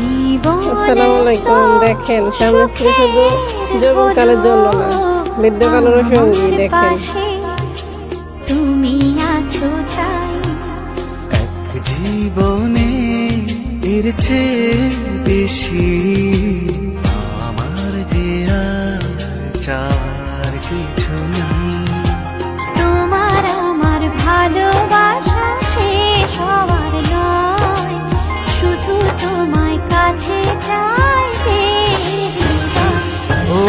আসসালামু আলাইকুম দেখেন স্বামী স্ত্রী শুধু যৌবনকালের জন্য না বৃদ্ধকালেরও সঙ্গী দেখেন। তুমি আছো তাই। এক জীবনে এর চেয়ে বেশি আমার যে আর চার কিছু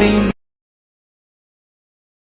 You.